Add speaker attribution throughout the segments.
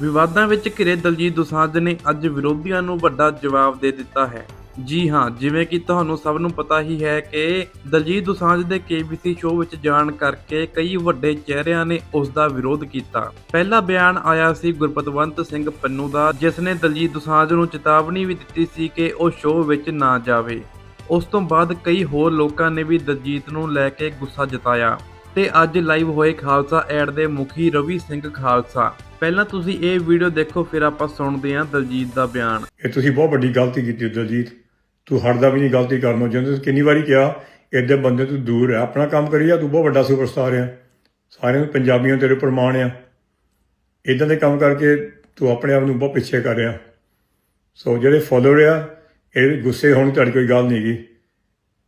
Speaker 1: ਵਿਵਾਦਾਂ ਵਿੱਚ ਘਿਰੇ ਦਲਜੀਤ ਦੋਸਾਂਝ ਨੇ ਅੱਜ ਵਿਰੋਧੀਆਂ ਨੂੰ ਵੱਡਾ ਜਵਾਬ ਦੇ ਦਿੱਤਾ ਹੈ। ਜੀ ਹਾਂ, ਜਿਵੇਂ ਕਿ ਤੁਹਾਨੂੰ ਸਭ ਨੂੰ ਪਤਾ ਹੀ ਹੈ ਕਿ ਦਲਜੀਤ ਦੋਸਾਂਝ ਦੇ KBC ਸ਼ੋਅ ਵਿੱਚ ਜਾਣ ਕਰਕੇ ਕਈ ਵੱਡੇ ਚਿਹਰਿਆਂ ਨੇ ਉਸ ਦਾ ਵਿਰੋਧ ਕੀਤਾ। ਪਹਿਲਾ ਬਿਆਨ ਆਇਆ ਸੀ ਗੁਰਪਤਵੰਤ ਸਿੰਘ ਪੰਨੂ ਦਾ, ਜਿਸ ਨੇ ਦਲਜੀਤ ਦੋਸਾਂਝ ਨੂੰ ਚੇਤਾਵਨੀ ਵੀ ਦਿੱਤੀ ਸੀ ਕਿ ਉਹ ਸ਼ੋਅ ਵਿੱਚ ਨਾ ਜਾਵੇ। ਉਸ ਤੋਂ ਬਾਅਦ ਕਈ ਹੋਰ ਲੋਕਾਂ ਨੇ ਵੀ ਦਲਜੀਤ ਨੂੰ ਲੈ ਕੇ ਗੁੱਸਾ ਜਤਾਇਆ। ਤੇ ਅੱਜ ਲਾਈਵ ਹੋਏ ਖਾਲਸਾ ਐਡ ਦੇ ਮੁਖੀ ਰਵੀ ਸਿੰਘ ਖਾਲਸਾ। ਪਹਿਲਾਂ ਤੁਸੀਂ ਇਹ ਵੀਡੀਓ ਦੇਖੋ, ਫਿਰ ਆਪਾਂ ਸੁਣਦੇ ਹਾਂ ਦਲਜੀਤ ਦਾ ਬਿਆਨ।
Speaker 2: ਇਹ ਤੁਸੀਂ ਬਹੁਤ ਵੱਡੀ ਗਲਤੀ ਕੀਤੀ ਦਲਜੀਤ। ਤੂੰ ਹਟਦਾ ਵੀ ਨਹੀਂ ਗਲਤੀ ਕਰਨੋਂ ਜਿੰਦੇ ਕਿੰਨੀ ਵਾਰੀ ਕਿਹਾ, ਇਹਦੇ ਬੰਦੇ ਤੋਂ ਦੂਰ ਹੈ ਆਪਣਾ ਕੰਮ ਕਰੀ ਜਾ, ਤੂੰ ਬਹੁਤ ਵੱਡਾ ਸੁਪਰਸਟਾਰ ਆ। ਸਾਰਿਆਂ ਨੂੰ ਪੰਜਾਬੀਆਂ ਤੇਰੇ ਉੱਪਰ ਮਾਣ ਆ। ਇਦਾਂ ਦੇ ਕੰਮ ਕਰਕੇ ਤੂੰ ਆਪਣੇ ਆਪ ਨੂੰ ਬਹੁਤ ਪਿੱਛੇ ਕਰ ਰਿਹਾ। ਸੋ ਜਿਹੜੇ ਫੋਲੋਅਰ ਆ, ਇਹ ਗੁੱਸੇ ਹੋਣ ਤੁਹਾਡੀ ਕੋਈ ਗੱਲ ਨਹੀਂ ਗੀ।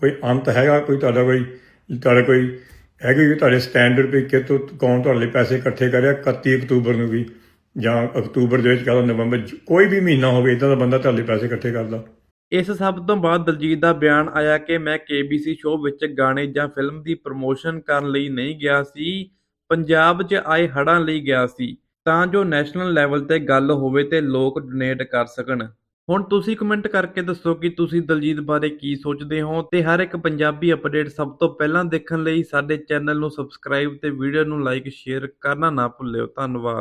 Speaker 2: ਕੋਈ ਅੰਤ ਹੈਗਾ, ਕੋਈ ਤੁਹਾਡਾ ਕੋਈ ਤੁਹਾਡਾ ਕੋਈ ਹੈਗਾ ਕਿ ਤੁਹਾਡੇ ਸਟੈਂਡਰਡ ਵੀ ਕਿਤੋਂ ਕੌਣ ਤੁਹਾਡੇ ਲਈ ਪੈਸੇ ਇਕੱਠੇ ਕਰਿਆ 31 ਅਕਤੂਬਰ ਨੂੰ ਵੀ, ਜਾਂ ਅਕਤੂਬਰ ਦੇ ਵਿੱਚ ਕਹਦਾ ਨਵੰਬਰ ਕੋਈ ਵੀ ਮਹੀਨਾ ਹੋਵੇ ਇਦਾਂ ਦਾ ਬੰਦਾ ਤੁਹਾਡੇ ਪੈਸੇ ਇਕੱਠੇ ਕਰਦਾ।
Speaker 1: ਇਸ ਸਭ ਤੋਂ ਬਾਅਦ ਦਲਜੀਤ ਦਾ ਬਿਆਨ ਆਇਆ ਕਿ ਮੈਂ KBC ਸ਼ੋਅ ਵਿੱਚ ਗਾਣੇ ਜਾਂ ਫਿਲਮ ਦੀ ਪ੍ਰਮੋਸ਼ਨ ਕਰਨ ਲਈ ਨਹੀਂ ਗਿਆ ਸੀ, ਪੰਜਾਬ 'ਚ ਆਏ ਹੜ੍ਹਾਂ ਲਈ ਗਿਆ ਸੀ, ਤਾਂ ਜੋ ਨੈਸ਼ਨਲ ਲੈਵਲ ਤੇ ਗੱਲ ਹੋਵੇ ਤੇ ਲੋਕ ਡੋਨੇਟ ਕਰ ਸਕਣ। ਹੁਣ ਤੁਸੀਂ ਕਮੈਂਟ ਕਰਕੇ ਦੱਸੋ ਕਿ ਤੁਸੀਂ ਦਲਜੀਤ ਬਾਰੇ ਕੀ ਸੋਚਦੇ ਹੋ ਤੇ ਹਰ ਇੱਕ ਪੰਜਾਬੀ ਅਪਡੇਟ ਸਭ ਤੋਂ ਪਹਿਲਾਂ ਦੇਖਣ ਲਈ ਸਾਡੇ ਚੈਨਲ ਨੂੰ ਸਬਸਕ੍ਰਾਈਬ ਤੇ ਵੀਡੀਓ ਨੂੰ ਲਾਈਕ, ਸ਼ੇਅਰ ਕਰਨਾ ਨਾ ਭੁੱਲਿਓ। ਧੰਨਵਾਦ।